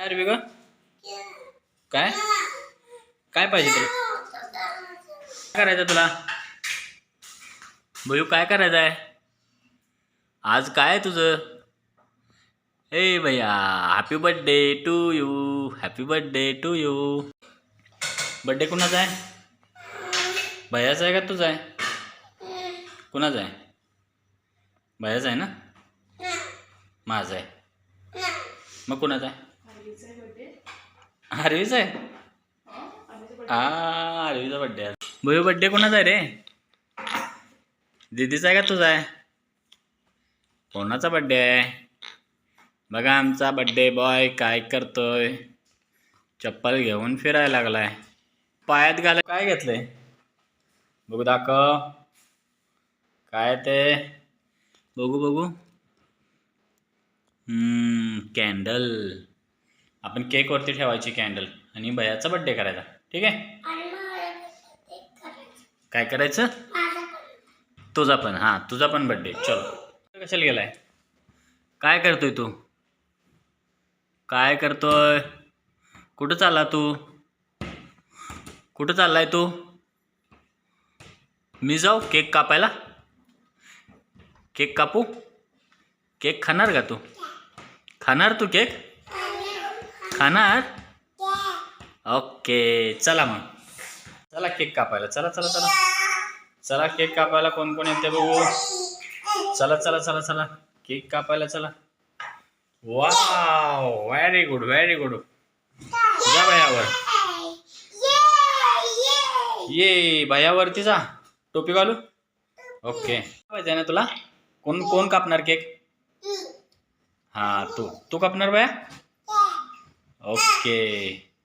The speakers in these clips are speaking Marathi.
काय रे काय? काय पाहिजे तुला? काय करायचं तुला? भयू काय करायचं आहे आज काय आहे तुझं? ए भैया happy birthday to you happy birthday to you birthday कुणाचा आहे? भैयाचा आहे का तुझा आहे? कुणाचा आहे? भैयाचा आहे ना? माझा आहे. मग कुणाचा आहे? आरवीचा आहे. हा आरवीचा बड्डे आहे. भैया बड्डे कोणाचा आहे रे? दीदीचा आहे का तुझा आहे? कोणाचा बड्डे आहे? बघा आमचा बड्डे बॉय काय करतोय. चप्पल घेऊन फिरायला लागलाय. पायात घाला काय घेतलंय? बघू दाखव. काय ते? बघू बघू. कॅन्डल आपण केकवरती ठेवायची कॅन्डल आणि भयाचा बड्डे करायचा. ठीक आहे? काय करायचं? तुझा पण हां तुझा पण बड्डे चलो. कशाला गेलाय? काय करतोय तू? काय करतोय? कुठं चालला तू? कुठं चाललाय तू? मी जाऊ केक कापायला? केक कापू? केक खाणार का तू? खाणार तू केक खाणार? ओके चला मग. चला केक कापायला चला चला चला. चला केक कापायला कोण कोण येते बघू? चला चला चला चला. केक कापायला चला. Wow very good very good जा भयावर. ये भयावरती जा. टोपी घालू? ओके. पाहिजे ना तुला? कोण कोण कापणार केक? हा तू. तू कापणार भया? ओके.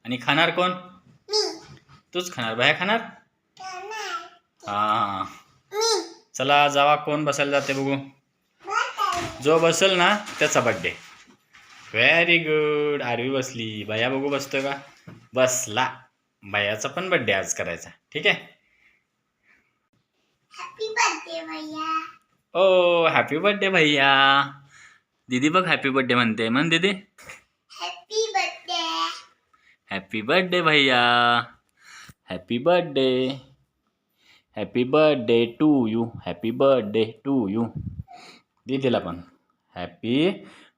आणि खाणार कोण? तूच खाणार. भया खाणार? हा चला जावा. कोण बसायला जाते बघू. जो बसेल ना त्याचा बड्डे व्हेरी गुड आरवी बसली. भया बघू बसतोय का? बसला. भयाचा पण बड्डे आज करायचा. ठीक आहे? हॅपी बर्थडे भैया. ओ हॅपी बर्थडे भैया. दीदी बघ हॅपी बर्थडे म्हणते. म्हण दीदी. हॅपी बर्थडे भैया। Happy birthday happy birthday to you happy birthday to you दीदीला पण। Happy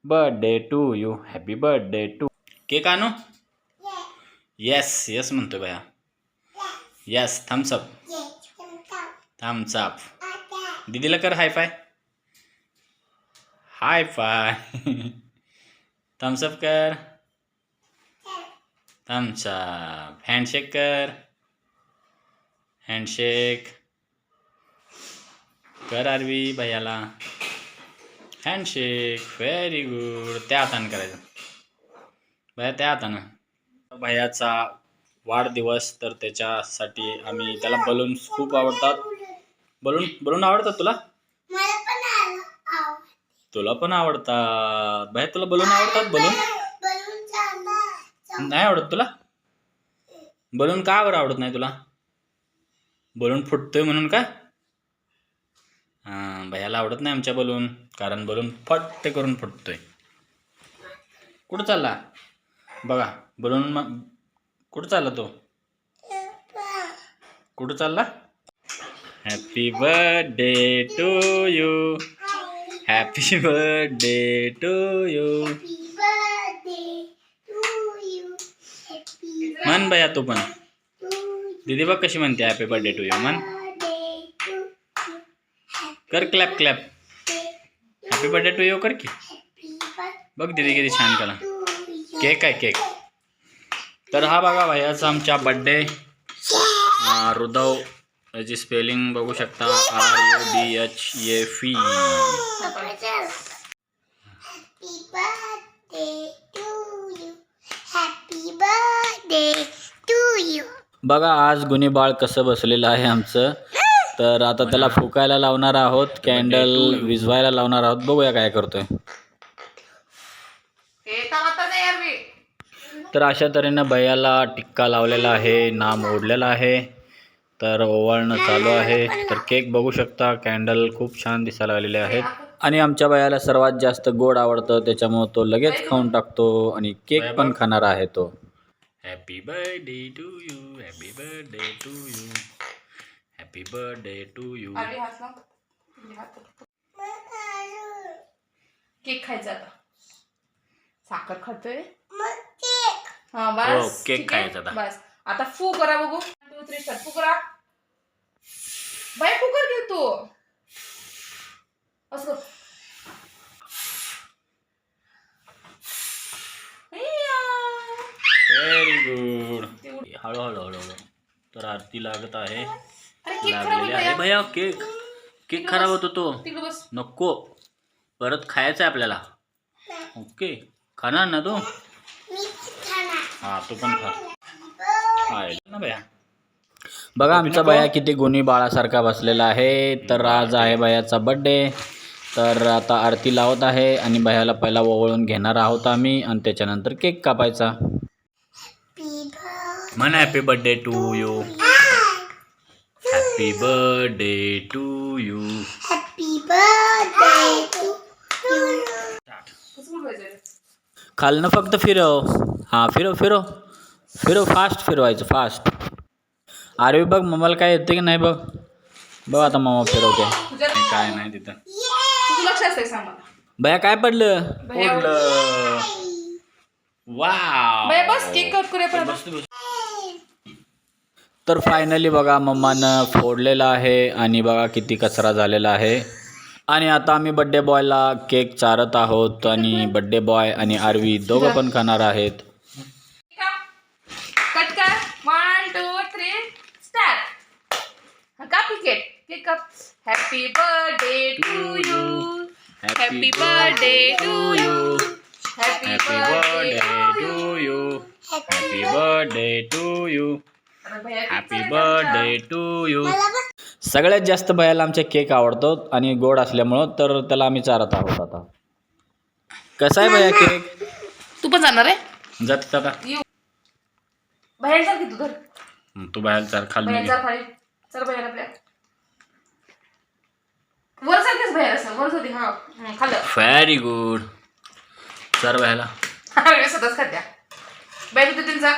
birthday to you happy birthday to cake आणू येस येस म्हणतो भैया। येस थम्सअप ये चमचा थम्सअप आता दीदीला कर high five high five thumbs up कर। थम्सअप हँडशेक कर. हँडशेक कर आरवी भैयाला. हँडशेक व्हेरी गुड त्या हातानं करायचं. भैया त्या हातानं भैयाचा वाढदिवस तर त्याच्यासाठी आम्ही त्याला बलून्स खूप आवडतात. बलून बलून आवडतात तुला? तुला पण आवडतात. बाहेर तुला बलून आवडतात? बलून नाही आवडत तुला? बलून का बरं आवडत नाही तुला? बलून फुटतोय म्हणून का? हां भैयाला आवडत नाही आमच्या बलून कारण बलून फट्ट करून फुटतोय. कुठं चालला? बघा बलून मग कुठं चालला तो? कुठं चालला? Happy birthday to you happy birthday to you happy birthday to you happy म्हण भैया तू पण. दीदी बघ कशी म्हणते हॅपी बर्थडे टू यू म्हण कर clap clap happy birthday to you कर की. बघ दीदी किती छान करा केक आहे केक तर हा बघा भैयाचा आमच्या बड्डे हृदव याची स्पेलिंग बघू शकता. R U D H A fee happy birthday to you happy birthday to you बघा आज गुन्हे बाळ कसं बसलेलं आहे आमचं. तर आता त्याला फुकायला लावणार आहोत कॅन्डल विझवायला लावणार आहोत. बघूया काय करतोय. तर अशा तऱ्हेनं भैयाला टिक्का लावलेला आहे नाम ओढलेला आहे. तर ओवाळणं चालू आहे. तर केक बघू शकता कॅन्डल खूप छान दिसायला लागलेले आहेत. आणि आमच्या बायाला सर्वात जास्त गोड आवडतं त्याच्यामुळं तो लगेच खाऊन टाकतो आणि केक पण खाणार आहे तो. Happy birthday to you happy birthday to you happy birthday to you. Cake खायचा आता. साखर खातोय. केक हा हो, बस केक ठीक आहे? खायचा. बस. आता फू करा बघू. टू थ्री स्टार्ट फू करा. बाय फू कर घे तू. असं कर. अय्या. व्हेरी गुड हळूहळू हळूहळू तर आरती लागत आहे. अरे केक खराब लागलेली आहे. भैया. केक केक खराब होतो तो. नको. परत खायचं आहे आपल्याला. ओके. खाणार ना तू? मी खाणार हा तू पण खा. आहे ना भैया. बघा आमचा भैया किती गुणी बाळासारखा बसलेला आहे. तर आज आहे भैयाचा बड्डे तर आता आरती लावत आहे आणि भैयाला पहिला ओवळून घेणार आहोत आम्ही आणि त्याच्यानंतर केक कापायचा. म्हण happy birthday to you happy birthday to you happy birthday to? खालनं फक्त फिरव. हां फिरव फिरव. फिरव फास्ट फिरवायचं फास्ट अरे बघ मम्माला काय येते की नाही बघ. बघ आता मम्मा फिरवते. काय नाही तिथं. भया काय पडलं? पडलं वाव. बाय बस केक कट करूया पण आता. बस तू बस. तर फायनली बघा मम्मानं फोडलेला आहे आणि बघा किती कचरा झालेला आहे. आणि आता आम्ही बड्डे बॉयला केक चारत आहोत आणि बड्डे बॉय आणि आरवी दोघं पण खाणार आहेत. Happy birthday to you happy birthday to you happy birthday to you happy birthday to you happy birthday to you सगळ्यात जास्त भयाला आमचे केक आवडतो आणि गोड असल्यामुळं तर त्याला आम्ही चारत आहोत आता. कसा आहे भैया केक? तू पण जाणार आहे? जात का येऊ. बाहेर चाल की तू धर तू बाहेर चार खाली बाहेर चाल खाली. चल बाहेर आपल्या वर सारखेच बाहेर असं वर होती हा. हं, खाल्लं. Very good sir भयाला. स्वतःच खात्या बाहेर तू तीन जा.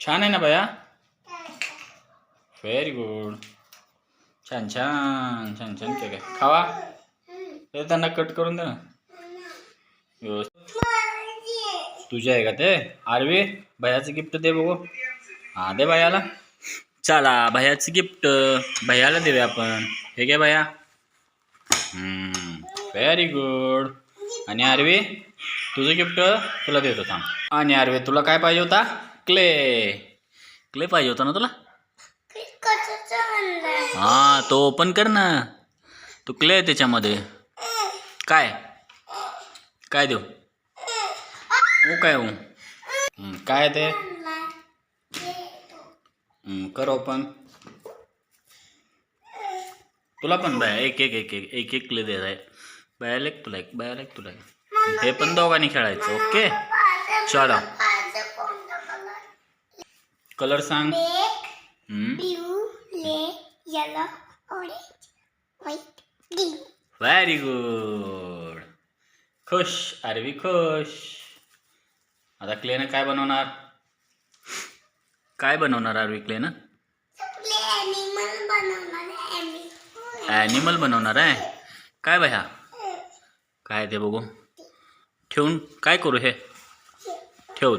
छान आहे ना भैया? व्हेरी गुड छान छान छान छान केक आहे खावा. ते त्यांना कट करून दे ना. व्यवस्थित. तुझे आहे का ते? आरवी भयाचं गिफ्ट दे बघू. हा दे भयाला. चला भयाचं गिफ्ट भैयाला देऊया आपण. हे घ्या भैया. व्हेरी गुड आणि आरवी तुझं गिफ्ट तुला देत होता आणि आरवी तुला काय पाहिजे होता? क्ले. क्ले पाहिजे होता ना तुला? हां तो ओपन कर ना. तू क्ले आहे त्याच्यामध्ये. काय? काय देऊ? ओ काय हो काय ते? कर ओपन तुला पण बाय एक एक एक एक एक एक क्ले द्यायचा आहे बायाला एक तुला एक बायाला एक तुला एक. हे पण दोघांनी खेळायचं ओके? चला. कलर सांग. Yellow orange white green very good खुश आरवी खुश. आता क्लेनं काय बनवणार? काय बनवणार आरवी क्लेनं? सगळे ॲनिमल बनवणार ॲनिमल ॲनिमल बनवणार आहे? काय भया? काय ते बघू. ठेवून काय करू हे? ठेव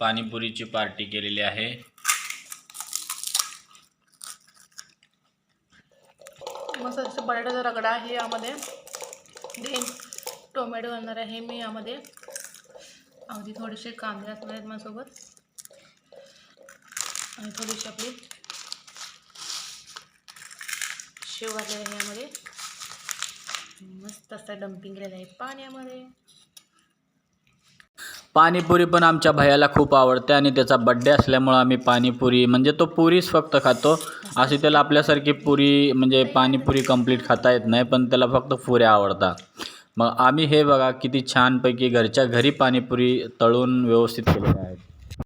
पाणीपुरीची पार्टी केलेली आहे. मस्त जसं बटाट्याचा रगडा आहे यामध्ये. देन टोमॅटो घालणार आहे मी यामध्ये. अगदी थोडेसे कांदे असणार आहेत माझ्यासोबत. आणि थोडीशी आपली शेव घातलेली आहे यामध्ये. मस्त असं डम्पिंग केलेलं आहे पाण्यामध्ये. पाणीपुरी पण आमच्या भैयाला खूप आवडते आणि त्याचा बड्डे असल्यामुळं आम्ही पाणीपुरी म्हणजे तो पुरीच फक्त खातो. अशी त्याला आपल्यासारखी पुरी म्हणजे पाणीपुरी कंप्लीट खाता येत नाही पण त्याला फक्त पुऱ्या आवडतात. मग आम्ही हे बघा किती छानपैकी घरच्या घरी पाणीपुरी तळून व्यवस्थित केलेल्या आहेत.